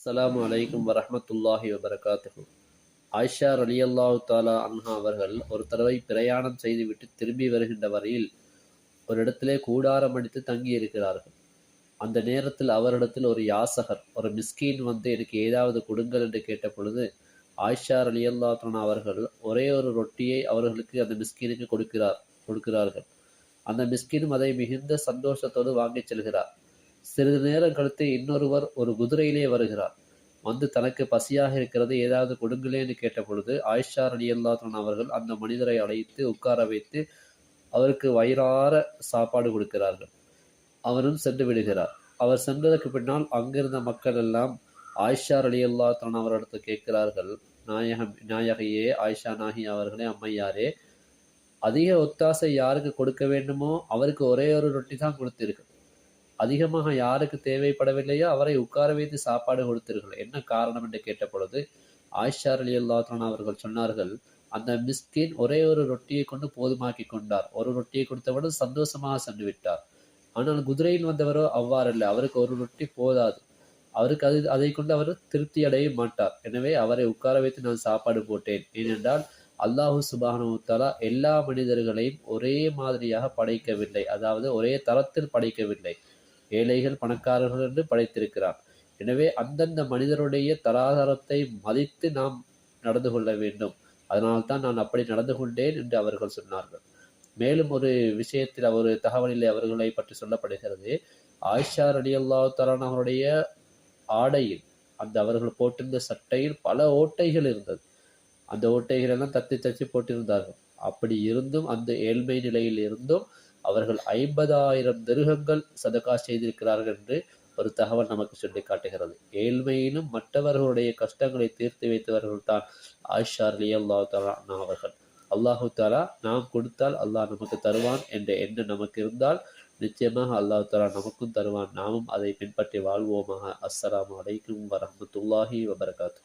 அஸ்ஸலாமு வலைக்கம் வரமத்துல்லாஹி வபரகாத்து ஆயிஷா ரலியல்லாஹு தாலா அன்ஹா அவர்கள் ஒரு தடவை பிரயாணம் செய்துவிட்டு திரும்பி வருகின்ற வரையில் ஒரு இடத்திலே கூடாரம் அடித்து தங்கி இருக்கிறார்கள். அந்த நேரத்தில் அவரிடத்தில் ஒரு யாசகர் ஒரு மிஸ்கீன் வந்து எனக்கு ஏதாவது கொடுங்கள் என்று கேட்ட பொழுது ஆயிஷா அலி தலா அவர்கள் ஒரே ஒரு ரொட்டியை அவர்களுக்கு அந்த மிஸ்கீனுக்கு கொடுக்கிறார் கொடுக்கிறார்கள். அந்த மிஸ்கீனும் அதை மிகுந்த சந்தோஷத்தோடு வாங்கிச் செல்கிறார். சிறிது நேரம் கழித்து இன்னொருவர் ஒரு குதிரையிலே வருகிறார். வந்து தனக்கு பசியாக இருக்கிறது ஏதாவது கொடுங்களேன்னு கேட்ட பொழுது ஆயிஷா அலியல்லாத்தன் அவர்கள் அந்த மனிதரை அழைத்து உட்கார வைத்து அவருக்கு வயிறார சாப்பாடு கொடுக்கிறார்கள். அவரும் சென்று விடுகிறார். அவர் சென்றதற்கு பின்னால் அங்கிருந்த மக்கள் எல்லாம் ஆயிஷா அலி அல்லாத்தன் அவரிடத்து கேட்கிறார்கள் நாயகம் நாயகையே ஆயிஷா நாகி அவர்களே அம்மையாரே அதிக ஒத்தாசை யாருக்கு கொடுக்க வேண்டுமோ அவருக்கு ஒரே ஒரு ரொட்டி தான் கொடுத்திருக்கு. அதிகமாக யாருக்கு தேவைப்படவில்லையோ அவரை உட்கார வைத்து சாப்பாடு கொடுத்தீர்கள். என்ன காரணம் என்று கேட்ட பொழுது அலி அல்லாத்தான் அவர்கள் சொன்னார்கள் அந்த மிஸ்கின் ஒரே ஒரு ரொட்டியை கொண்டு போதுமாக்கி கொண்டார். ஒரு ரொட்டியை கொடுத்தவுடன் சந்தோஷமாக சென்று விட்டார். ஆனால் குதிரையில் வந்தவரோ அவ்வாறல்ல அவருக்கு ஒரு ரொட்டி போதாது. அவருக்கு அது அதை கொண்டு அவர் திருப்தி அடைய மாட்டார். எனவே அவரை உட்கார வைத்து நான் சாப்பாடு போட்டேன். ஏனென்றால் அல்லாஹு சுபானுத்தாலா எல்லா மனிதர்களையும் ஒரே மாதிரியாக படைக்கவில்லை. அதாவது ஒரே தரத்தில் படைக்கவில்லை. ஏழைகள் பணக்காரர்கள் என்று படைத்திருக்கிறார் எனவே அந்தந்த மனிதருடைய தராதரத்தை மதித்து நாம் நடந்து கொள்ள வேண்டும். அதனால்தான் நான் அப்படி நடந்து கொண்டேன் என்று அவர்கள் சொன்னார்கள். மேலும் ஒரு விஷயத்தில் ஒரு தகவலில் அவர்களை பற்றி சொல்லப்படுகிறது. ஆயிஷா ரடி அல்லா தலான் அவருடைய ஆடையில் அந்த அவர்கள் போட்டிருந்த சட்டையில் பல ஓட்டைகள் இருந்தது. அந்த ஓட்டைகள் எல்லாம் தத்தி தச்சு போட்டிருந்தார்கள். அப்படி இருந்தும் அந்த ஏழ்மை நிலையில் இருந்தும் அவர்கள் ஐம்பதாயிரம் திருகங்கள் சதகா செய்திருக்கிறார்கள் என்று ஒரு தகவல் நமக்கு சொல்லி காட்டுகிறது. ஏழ்மையிலும் மற்றவர்களுடைய கஷ்டங்களை தீர்த்து வைத்தவர்கள் தான் ஆயிஷா அலி அல்லா தாலா அவர்கள். அல்லாஹு தாலா நாம் கொடுத்தால் அல்லாஹ் நமக்கு தருவான் என்ற எண்ணம் நமக்கு இருந்தால் நிச்சயமாக அல்லாஹு தாலா நமக்கும் தருவான். நாமும் அதை பின்பற்றி வாழ்வோமாக. அஸ்ஸலாம் வலைக்கும் வரமத்துல்லாஹி வபரகாத்து